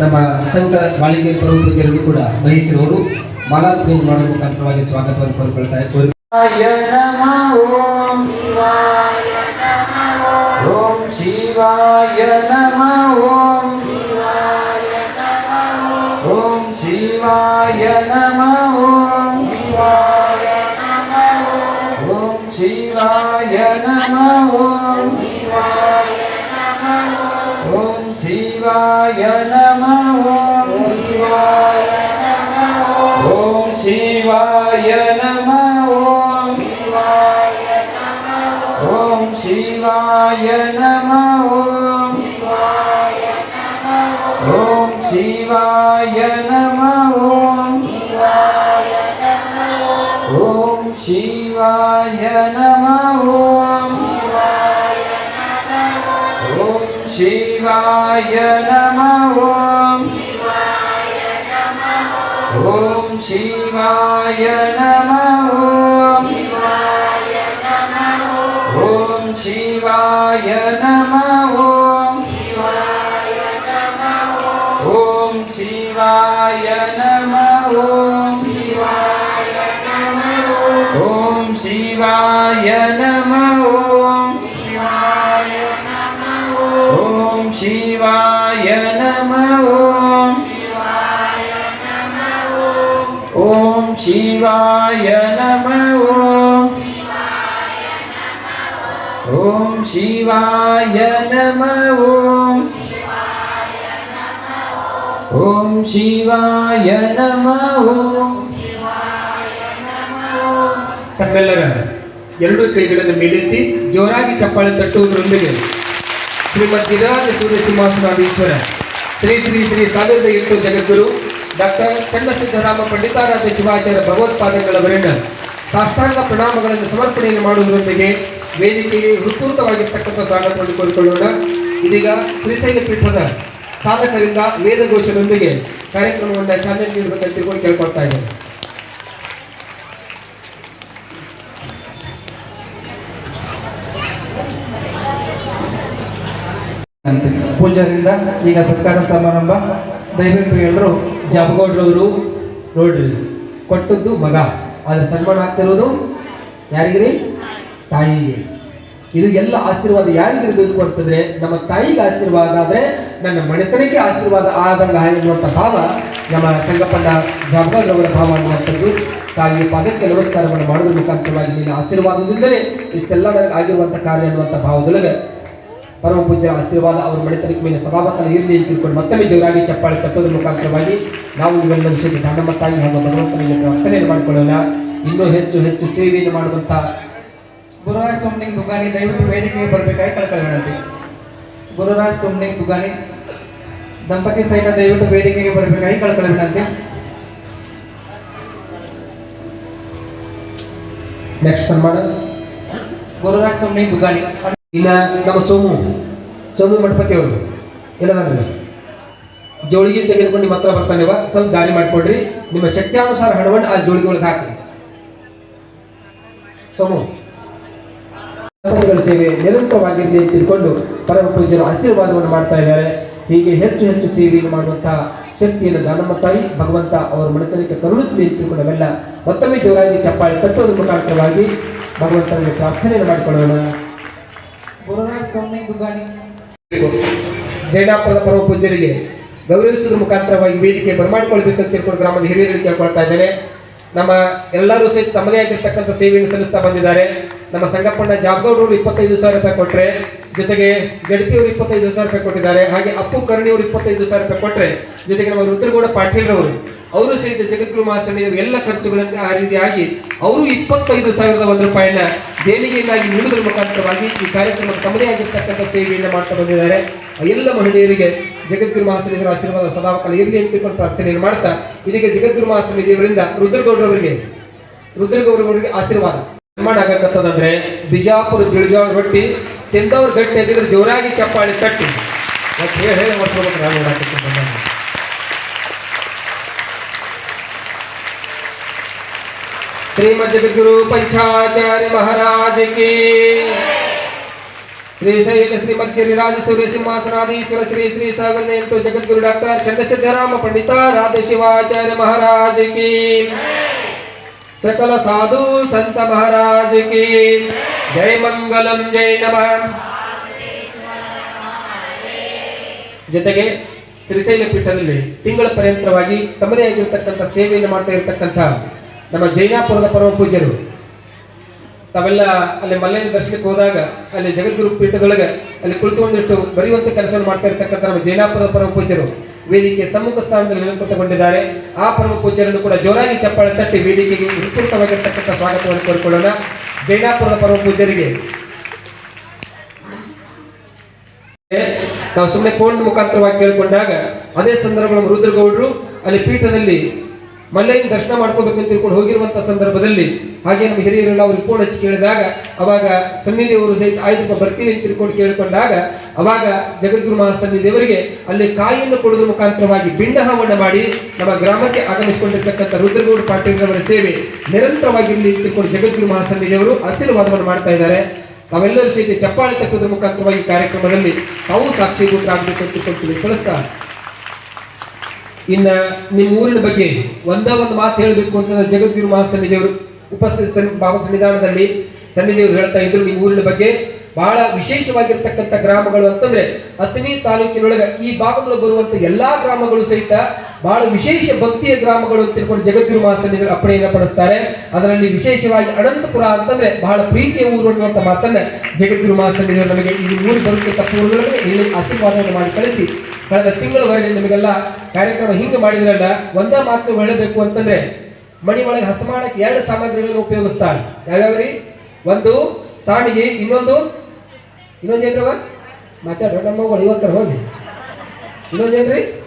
ನಮ್ಮ ಸಂಘ ಬಾಳಿಗೆ ಪ್ರಮುಖ ಕೂಡ ಮಹೇಶ್ವರವರು ಮಾಲಾರ್ಪಣೆ ಮಾಡುವ ಮುಖಾಂತರವಾಗಿ ಸ್ವಾಗತವನ್ನು ಕೋರಿಕೊಳ್ತಾ ಓಂ ಶಿವಾಯ ನಮಃ ಓಂ ಶಿವಾಯ ನಮಃ Om Shivaya Namah Om. Shivaya Namah Om. Shivaya Namah Om. Shivaya Namah Om Shivaya Namah Om. ಶಿವಾಯ ನಮಃ ಓಂ ಶಿವಾಯ ನಮಃ ಓಂ ಶಿವಾಯ ನಮಃ ಓಂ ಶಿವಾಯ ನಮಃ ಓಂ ಶಿವಾಯ ನಮಃ ಓಂ ಶಿವಾಯ ನಮಃ. ಓಂ ಓಂ ಶಿವಾಯ ನಮಃ. ತಮ್ಮೆಲ್ಲರ ಎರಡು ಕೈಗಳನ್ನು ಮೇಲೆತ್ತಿ ಜೋರಾಗಿ ಚಪ್ಪಾಳೆ ತಟ್ಟುವುದರೊಂದಿಗೆ ಶ್ರೀಮದ್ ಗಿರಾಜ ಸೂರ್ಯ ಸಿಂಹಾಸನಾಧೀಶ್ವರ, ಶ್ರೀ ಶ್ರೀ ಶ್ರೀ ಸಾವಿರದ ಎಂಟು ಜಗದ್ಗುರು ಡಾಕ್ಟರ್ ಚನ್ನಸಿದ್ದರಾಮ ಪಂಡಿತಾರಾಧ್ಯ ಶಿವಾಚಾರ್ಯ ಭಗವತ್ಪಾದಗಳವರಿಂದ ಸಾಷ್ಟಾಂಗ ಪ್ರಣಾಮಗಳನ್ನು ಸಮರ್ಪಣೆಯನ್ನು ಮಾಡುವುದರೊಂದಿಗೆ ವೇದಿಕೆಗೆ ಹೃತ್ಪೂರ್ತವಾಗಿರ್ತಕ್ಕಂಥ ಸ್ವಾಗತ ಕೋರಿಕೊಳ್ಳೋಣ. ಇದೀಗ ಶ್ರೀಶೈಲ ಪೀಠದ ಸಾಧಕರಿಂದ ವೇದಘೋಷದೊಂದಿಗೆ ಕಾರ್ಯಕ್ರಮವನ್ನು ಚಾಲನೆ ನೀಡಬೇಕಂತ ತಿಳ್ಕೊಂಡು ಕೇಳ್ಕೊಳ್ತಾ ಇದ್ದೇನೆ. ಅಂತೆ ಪೂಜಾರಿಂದ ಈಗ ಸತ್ಕಾರ ಸಮಾರಂಭ. ದಯವಿಟ್ಟು ಎಲ್ಲರೂ ಜಾಬಗೌಡ್ರವರು ನೋಡ್ರಿ, ಕೊಟ್ಟದ್ದು ಮಗ, ಆದರೆ ಸನ್ಮಾನ ಆಗ್ತಿರೋದು ಯಾರಿಗ್ರಿ? ತಾಯಿಗೆ. ಇದು ಎಲ್ಲ ಆಶೀರ್ವಾದ ಯಾರಿಗಿರ್ಬೇಕು ಅಂತಂದ್ರೆ ನಮ್ಮ ತಾಯಿಗೆ ಆಶೀರ್ವಾದ ಆದ್ರೆ ನನ್ನ ಮನೆತನಕ್ಕೆ ಆಶೀರ್ವಾದ ಆದಂಗ ಎನ್ನುವಂತ ಭಾವ ನಮ್ಮ ಸಂಗಪ್ಪಣ್ಣ ಅವರ ಭಾವ ಅನ್ನುವಂಥದ್ದು. ತಾಯಿಗೆ ಪಾದಕ್ಕೆ ನಮಸ್ಕಾರವನ್ನು ಮಾಡುವ ಮುಖಾಂತರವಾಗಿ ನಿನ್ನ ಆಶೀರ್ವಾದದಿಂದಲೇ ಇಷ್ಟೆಲ್ಲ ನನಗೆ ಆಗಿರುವಂಥ ಕಾರ್ಯ ಅನ್ನುವಂಥ ಭಾವದೊಳಗೆ ಪರಮ ಪೂಜ್ಯ ಆಶೀರ್ವಾದ ಅವರ ಮನೆತನಕ್ಕೆ ಮೇಲೆ ಸಭಾಮತನ ಇರಲಿ ಅಂತ ತಿಳ್ಕೊಂಡು ಮತ್ತೊಮ್ಮೆ ಜೋರಾಗಿ ಚಪ್ಪಾಳೆ ತಪ್ಪೋದ್ರ ಮುಖಾಂತರವಾಗಿ ನಾವು ಇವೆಲ್ಲ ವಿಷಯಕ್ಕೆ ತಾಯಿ ಹಾಗೂ ಭಗವಂತನಿಗೆ ಪ್ರಾರ್ಥನೆಯನ್ನು ಮಾಡಿಕೊಳ್ಳೋಣ. ಇನ್ನೂ ಹೆಚ್ಚು ಹೆಚ್ಚು ಸೇವೆಯನ್ನು ಮಾಡುವಂಥ ಗುರುರಾಜ್ ಸೋಮ್ನಿಂಗ್ ದುಗಾನಿ ದಯವಿಟ್ಟು ವೇದಿಕೆಗೆ ಬರಬೇಕಾಗಿ ಕಳ್ಕೊಳ್ಳಿ ವಿನಂತಿ. ಗುರುರಾಜ್ ಸೋಮ್ನಿಂಗ್ ದುಗಾನಿ ದಂಪತಿ ಸಹಿತ ದಯವಿಟ್ಟು ವೇದಿಕೆಗೆ ಬರಬೇಕಾಗಿ ಕಳ್ಕೊಳ್ಳಿ ವಿನಂತಿ. ನೆಕ್ಸ್ಟ್ ಸನ್ಮಾನ. ಗುರುರಾಜ್ ಸೋಮ್ನಿಂಗ್ ದುಗಾನಿ ಇನ್ನ ನಮ್ಮ ಸೋಮು ಸೋಮು ಮಠಪತಿ ಅವರು ಏನದ ಜೋಳಿಗೆ ತೆಗೆದುಕೊಂಡು ನಿಮ್ಮ ಹತ್ರ ಬರ್ತಾನೆವ ಸ್ವಲ್ಪ ದಾರಿ ಮಾಡಿಕೊಡ್ರಿ. ನಿಮ್ಮ ಶಕ್ತಿಯಾನುಸಾರ ಹಣವನ್ನು ಆ ಜೋಳಿಗೆ ಒಳಗೆ ಹಾಕಿ ಸೋಮು. ಸೇವೆ ನಿರಂತರವಾಗಿರಲಿ ಅಂತ ತಿಳ್ಕೊಂಡು ಪರಮ ಪೂಜ್ಯರು ಆಶೀರ್ವಾದವನ್ನು ಮಾಡ್ತಾ ಇದ್ದಾರೆ. ಹೀಗೆ ಹೆಚ್ಚು ಹೆಚ್ಚು ಸೇವೆಯನ್ನು ಮಾಡುವಂತಹ ಶಕ್ತಿಯನ್ನು ದಾನಮ್ಮ ತಾಯಿ ಭಗವಂತ ಅವರ ಮನೆತನಕ್ಕೆ ಕರುಣಿಸಲಿ ಅಂತ ತಿಳ್ಕೊಂಡು ನಾವೆಲ್ಲ ಮತ್ತೊಮ್ಮೆ ಜೋರಾಗಿ ಚಪ್ಪಾಳೆ ತಟ್ಟುವುದರ ಮುಖಾಂತರವಾಗಿ ಭಗವಂತನಲ್ಲಿ ಪ್ರಾರ್ಥನೆಯನ್ನು ಮಾಡಿಕೊಳ್ಳೋಣ. ಜೈನಾಪುರದ ಪರಮ ಪೂಜ್ಯರಿಗೆ ಗೌರವಿಸುವ ಮುಖಾಂತರವಾಗಿ ವೇದಿಕೆ ಬರಮಾಡಿಕೊಳ್ಬೇಕಂತ ತಿಳ್ಕೊಂಡು ಗ್ರಾಮದ ಹಿರಿಯರಿಗೆ ಕೇಳ್ಕೊಳ್ತಾ ಇದ್ದೇನೆ. ನಮ್ಮ ಎಲ್ಲರೂ ಸಹಿತ ತಮ್ಮದೇ ಆಗಿರ್ತಕ್ಕಂಥ ಸೇವೆಯನ್ನು ಸಲ್ಲಿಸ್ತಾ ಬಂದಿದ್ದಾರೆ. ನಮ್ಮ ಸಂಗಪ್ಪಣ್ಣ ಅವರು ಇಪ್ಪತ್ತೈದು ಸಾವಿರ ರೂಪಾಯಿ ಕೊಟ್ಟರೆ ಜೊತೆಗೆ ಜಡ್ಪಿ ಅವರು ಇಪ್ಪತ್ತೈದು ಸಾವಿರ ರೂಪಾಯಿ ಕೊಟ್ಟಿದ್ದಾರೆ, ಹಾಗೆ ಅಪ್ಪು ಕರ್ಣಿ ಅವರು ಇಪ್ಪತ್ತೈದು ಸಾವಿರ ರೂಪಾಯಿ ಕೊಟ್ಟರೆ ಜೊತೆಗೆ ನಮ್ಮ ರುದ್ರಗೌಡ ಪಾಟೀಲ್ ಅವರು ಸಹಿತ ಜಗದ್ಗುರು ಅವರು ಎಲ್ಲ ಖರ್ಚುಗಳನ್ನು ಆ ರೀತಿಯಾಗಿ ಅವರು ಇಪ್ಪತ್ತೈದು ಸಾವಿರದ ಒಂದು ರೂಪಾಯಿನ ದೇಣಿಗೆಯನ್ನಾಗಿ ನೀಡುವುದರ ಮುಖಾಂತರವಾಗಿ ಈ ಕಾರ್ಯಕ್ರಮ ತಮ್ಮದೇ ಆಗಿರ್ತಕ್ಕಂಥ ಸೇವೆಯನ್ನು ಮಾಡ್ತಾ ಬಂದಿದ್ದಾರೆ. ಎಲ್ಲ ಮಹಿಳೆಯರಿಗೆ ಜಗದ್ಗುರು ಮಹಾಸಭೆಯವರ ಆಶೀರ್ವಾದ ಸದಾಕಾಲ ಇರಲಿ ಅಂತ ಪ್ರಾರ್ಥನೆಯನ್ನು ಮಾಡ್ತಾ, ಇದೀಗ ಜಗದ್ಗುರು ಮಹಾಸ್ವಾಮಿ ದೇವರಿಂದ ರುದ್ರಗೌಡರವರಿಗೆ ರುದ್ರಗೌಡರವರಿಗೆ ಆಶೀರ್ವಾದ. ಆಗಕತ್ತದಂದ್ರೆ ಬಿಜಾಪುರ ಬಿಳಿಜಾಳ ರೊಟ್ಟಿ ತಿಂದವ್ರು ಗಟ್ಟಿ ಎದ್ದಿದ್ರೆ ಜೋರಾಗಿ ಚಪ್ಪಾಳಿ ತಟ್ಟಿ. ಮತ್ತೆ ಹೇಳಿ ಹೇಳಿ ಮಾಡ್ಸ್ಕೊಬೇಕು ನಾನು ಶ್ರೀ ಬಂದಾಗ. ಶ್ರೀಮದ್ ಜಗದ್ಗುರು ಶ್ರೀ ಶೈಲ ಶ್ರೀಶೈಲ ಶ್ರೀಮದ್ಗಿರಿರಾಜ ಸೂರ್ಯ ಸಿಂಹಾಸನಾಧೀಶ್ವರ ಶ್ರೀ ಶ್ರೀ ಸಾವಿರದ ಎಂಟು ಜಗದ್ಗುರು ಡಾಕ್ಟರ್ ಚಂದ್ರಸಿದ್ದರಾಮ ಪಂಡಿತ ರಾಧ ಶಿವಾಚಾರ್ಯ ಮಹಾರಾಜ್ ಸಕಲ ಸಾಧು ಸಂತ ಮಹಾರಾಜ ಕೀ ಜೈ ಮಂಗಲಂ ಜೈ ನಮ ಜೊತೆಗೆ ಶ್ರೀಶೈಲ ಪೀಠದಲ್ಲಿ ತಿಂಗಳ ಪರ್ಯಂತರವಾಗಿ ತಮ್ಮದೇ ಆಗಿರತಕ್ಕಂಥ ಸೇವೆಯನ್ನು ಮಾಡ್ತಾ ಇರತಕ್ಕಂಥ ನಮ್ಮ ಜೈನಾಪುರದ ಪರಮ ಪೂಜ್ಯರು ತಾವೆಲ್ಲ ಅಲ್ಲಿ ಮಲ್ಲೇನ ದರ್ಶನಕ್ಕೆ ಹೋದಾಗ ಅಲ್ಲಿ ಜಗದ್ಗುರು ಪೀಠದೊಳಗೆ ಅಲ್ಲಿ ಕುಳಿತುಕೊಂಡಿಷ್ಟು ಬರೆಯುವಂತ ಕೆಲಸ ಮಾಡ್ತಾ ಇರ್ತಕ್ಕಂಥ ನಮ್ಮ ಜೈನಾಪುರದ ಪರಮ ಪೂಜ್ಯರು ವೇದಿಕೆ ಸಮ್ಮುಖ ಸ್ಥಾನದಲ್ಲಿ ನಿಲಂಕೃತಗೊಂಡಿದ್ದಾರೆ. ಆ ಪರಮ ಪೂಜ್ಯರನ್ನು ಕೂಡ ಜೋರಾಗಿ ಚಪ್ಪಾಳೆ ತಟ್ಟಿ ವೇದಿಕೆಗೆ ವಿಸ್ತೃತವಾಗಿರ್ತಕ್ಕಂಥ ಸ್ವಾಗತವನ್ನು ಕೋರಿಕೊಳ್ಳೋಣ. ಜೈನಾಪುರದ ಪರಮ ಪೂಜ್ಯರಿಗೆ. ನಾವು ಸುಮ್ಮನೆ ಫೋನ್ ಮುಖಾಂತರವಾಗಿ ಕೇಳಿಕೊಂಡಾಗ ಅದೇ ಸಂದರ್ಭ ರುದ್ರಗೌಡರು ಅಲ್ಲಿ ಪೀಠದಲ್ಲಿ ಮಲ್ಲಯ್ಯನ ದರ್ಶನ ಮಾಡ್ಕೋಬೇಕು ಅಂತ ತಿಳ್ಕೊಂಡು ಹೋಗಿರುವಂತ ಸಂದರ್ಭದಲ್ಲಿ ಹಾಗೆ ನಮ್ಮ ಹಿರಿಯರೆಲ್ಲ ಅವರು ರಿಪೋರ್ಟ್ ಹಚ್ಚಿ ಕೇಳಿದಾಗ, ಅವಾಗ ಸನ್ನಿಧಿಯವರು ಸಹಿತ, ಆಯ್ತು ಬರ್ತೀವಿ ಅಂತ ತಿಳ್ಕೊಂಡು ಕೇಳಿಕೊಂಡಾಗ, ಅವಾಗ ಜಗದ್ಗುರು ಮಹಾಸನ್ನಿಧಿಯವರಿಗೆ ಅಲ್ಲಿ ಕಾಯಿಯನ್ನು ಕೊಡುವುದರ ಮುಖಾಂತರವಾಗಿ ಬಿಂಡ ಹವನ ಮಾಡಿ ನಮ್ಮ ಗ್ರಾಮಕ್ಕೆ ಆಗಮಿಸಿಕೊಂಡಿರ್ತಕ್ಕಂಥ ರುದ್ರಗೌಡ ಪಾಟೀಲ್ರವರ ಸೇವೆ ನಿರಂತರವಾಗಿ ಇಲ್ಲಿ ತಿಳ್ಕೊಂಡು ಜಗದ್ಗುರು ಮಹಾಸನ್ನಿಧಿಯವರು ಆಶೀರ್ವಾದವನ್ನು ಮಾಡ್ತಾ ಇದ್ದಾರೆ. ನಾವೆಲ್ಲರೂ ಸಹಿತ ಚಪ್ಪಾಳೆ ತಪ್ಪುವುದರ ಮುಖಾಂತರವಾಗಿ ಕಾರ್ಯಕ್ರಮದಲ್ಲಿ ತಾವು ಸಾಕ್ಷೀಭೂತರಾಗಬೇಕು ಅಂತ ತಿಳ್ಕೊಳ್ತೀವಿ ಕಳಿಸ್ತಾ ಇನ್ನ ನಿಮ್ಮ ಊರಿನ ಬಗ್ಗೆ ಒಂದೇ ಒಂದು ಮಾತು ಹೇಳಬೇಕು ಅಂತ ಜಗದ್ಗುರು ಮಹಾಸನ್ನಿದೇವರು ಉಪಸ್ಥಿತ ಸನ್ ಬಾಬಾ ಸನ್ನಿಧಾನದಲ್ಲಿ ಸನ್ನಿದೇವರು ಹೇಳ್ತಾ ಇದ್ರು ನಿಮ್ಮ ಊರಿನ ಬಗ್ಗೆ. ಬಹಳ ವಿಶೇಷವಾಗಿರ್ತಕ್ಕಂಥ ಗ್ರಾಮಗಳು ಅಂತಂದ್ರೆ ಅಥಣಿ ತಾಲೂಕಿನೊಳಗೆ ಈ ಭಾಗಗಳು ಬರುವಂತ ಎಲ್ಲಾ ಗ್ರಾಮಗಳು ಸಹಿತ ಬಹಳ ವಿಶೇಷ ಭಕ್ತಿಯ ಗ್ರಾಮಗಳು ಅಂತ ತಿಳ್ಕೊಂಡು ಜಗದ್ಗುರು ಮಹಾಸನ್ನಿಧಿಗಳು ಅಪ್ಪಣೆಯನ್ನು ಪಡಿಸ್ತಾರೆ. ಅದರಲ್ಲಿ ವಿಶೇಷವಾಗಿ ಅನಂತಪುರ ಅಂತಂದ್ರೆ ಬಹಳ ಪ್ರೀತಿಯ ಊರು ಅನ್ನುವಂತ ಮಾತನ್ನ ಜಗದ್ಗುರು ಮಹಾಸನ್ನಿಧಿಗಳು ನಮಗೆ ಈ ಊರು ಬರುತ್ತಿದ್ದ ಊರುಗಳಿಗೆ ಇಲ್ಲಿ ಆಶೀರ್ವಾದವನ್ನು ಮಾಡಿ ಕಳಿಸಿ. ಕಳೆದ ತಿಂಗಳವರೆಗೆ ನಿಮಗೆಲ್ಲ ಕಾರ್ಯಕ್ರಮ ಹಿಂಗೆ ಮಾಡಿದ್ರಲ್ಲ, ಒಂದೇ ಮಾತು ಹೇಳಬೇಕು ಅಂತಂದ್ರೆ, ಮಣಿ ಒಳಗೆ ಹಸ ಮಾಡಕ್ಕೆ ಎರಡು ಸಾಮಗ್ರಿಗಳನ್ನು ಉಪಯೋಗಿಸ್ತಾರೆ. ಯಾವ್ಯಾವ್ರಿ? ಒಂದು ಸಾಣಿಗೆ, ಇನ್ನೊಂದು ಇನ್ನೊಂದೇನ್ರವ ಮಾತಾಡ್ರ ನಮ್ಮಗಳು ಇವತ್ತರ ಹೋಗಿ ಇನ್ನೊಂದೇನ್ರಿ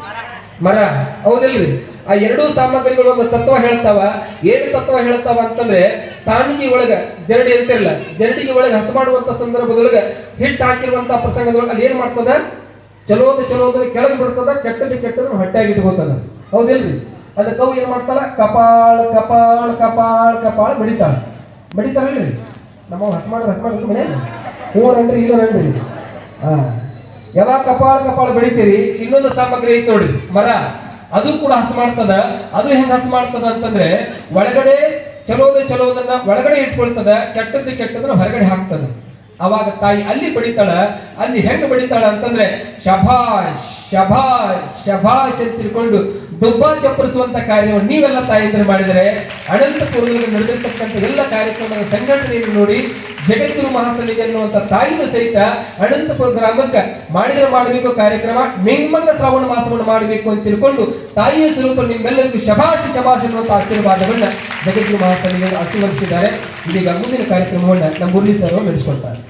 ಮರ. ಹೌದಿಲ್ರಿ? ಆ ಎರಡೂ ಸಾಮಗ್ರಿಗಳು ಒಂದು ತತ್ವ ಹೇಳ್ತಾವ. ಏನು ತತ್ವ ಹೇಳ್ತಾವ ಅಂತಂದ್ರೆ, ಸಾಣಿಗೆ ಒಳಗ ಜರಡಿ ಅಂತಿರಲ್ಲ, ಜರಡಿಗೆ ಒಳಗೆ ಹಸ ಮಾಡುವಂತ ಸಂದರ್ಭದೊಳಗೆ ಹಿಟ್ಟು ಹಾಕಿರುವಂತ ಪ್ರಸಂಗದೊಳಗೆ ಅಲ್ಲಿ ಏನ್ ಮಾಡ್ತದ? ಚಲೋದು ಚಲೋದ್ರ ಕೆಳಗೆ ಬಿಡ್ತದ ಕೆಟ್ಟದ ಕೆಟ್ಟದ್ದು ಹೊಟ್ಟೆಯಾಗಿ ಇಟ್ಕೋತದ. ಹೌದಿಲ್ರಿ? ಅದ ಕವು ಏನ್ ಮಾಡ್ತಾಳ? ಕಪಾಳ ಕಪಾಳ ಕಪಾಳ ಕಪಾಳ ಬಡಿತಾಳ. ಬಡಿತಾವೇನ್ರಿ ನಮ್ಮ ಹಸ ಮಾಡ್ರಿ ಹಸ ಮಾಡ್ರಿ ಮನೆ ಹ್ಞೂ ರನ್ರಿ ಇಲ್ಲ ರನ್ರಿ ಹಾ. ಯಾವಾಗ ಕಪಾಳ ಕಪಾಳ ಬೆಳಿತೀರಿ ಇನ್ನೊಂದು ಸಾಮಗ್ರಿ ಐತಿ ನೋಡ್ರಿ, ಮರ. ಅದು ಕೂಡ ಹಸ ಮಾಡ್ತದ, ಅದು ಹೆಂಗ್ ಹಸ ಮಾಡ್ತದ ಅಂತಂದ್ರೆ ಒಳಗಡೆ ಚಲೋದ ಚಲೋದನ್ನ ಒಳಗಡೆ ಇಟ್ಕೊಳ್ತದ, ಕೆಟ್ಟದ್ದು ಕೆಟ್ಟದನ್ನ ಹೊರಗಡೆ ಹಾಕ್ತದ. ಅವಾಗ ತಾಯಿ ಅಲ್ಲಿ ಬಡಿತಾಳ ಅಲ್ಲಿ ಹೆಂಗ್ ಬಡಿತಾಳ ಅಂತಂದ್ರೆ ಶಭಾಷ್ ಶಭಾಷ್ ಶಭಾಷ್ ಅಂತ ತಿಳ್ಕೊಂಡು ದುಬ್ಬ ಚಪ್ಪರಿಸುವಂತ ಕಾರ್ಯವನ್ನು ನೀವೆಲ್ಲ ತಾಯಿದ್ರೆ ಮಾಡಿದರೆ ಅನಂತಪುರದಲ್ಲಿ ನಡೆದಿರತಕ್ಕಂಥ ಎಲ್ಲ ಕಾರ್ಯಕ್ರಮದ ಸಂಘಟನೆಯನ್ನು ನೋಡಿ ಜಗದ್ಗುರು ಮಹಾಸನ್ನಿಧಿ ಅನ್ನುವಂಥ ತಾಯಿನೂ ಸಹಿತ ಅನಂತಪುರ ಗ್ರಾಮಕ್ಕೆ ಮಾಡಿದ್ರೆ ಮಾಡಬೇಕು ಕಾರ್ಯಕ್ರಮ ಮೆಂಗಮಂಗ ಶ್ರಾವಣ ಮಾಸವನ್ನು ಮಾಡಬೇಕು ಅಂತ ತಿಳ್ಕೊಂಡು ತಾಯಿಯ ಸ್ವರೂಪ ನಿಮ್ಮೆಲ್ಲರಿಗೂ ಶಭಾಷಿ, ಶಭಾಷ್ ಅನ್ನುವಂಥ ಆಶೀರ್ವಾದವನ್ನು ಜಗದ್ಗುರು ಮಹಾಸನ್ನಿಧಿಯನ್ನು ಆಶೀರ್ವದಿಸಿದ್ದಾರೆ. ಇದೀಗ ಮುಂದಿನ ಕಾರ್ಯಕ್ರಮವನ್ನು ನಮ್ಮ ಮುರಳಿ ಸರ್ ನಡೆಸ್ಕೊಳ್ತಾರೆ.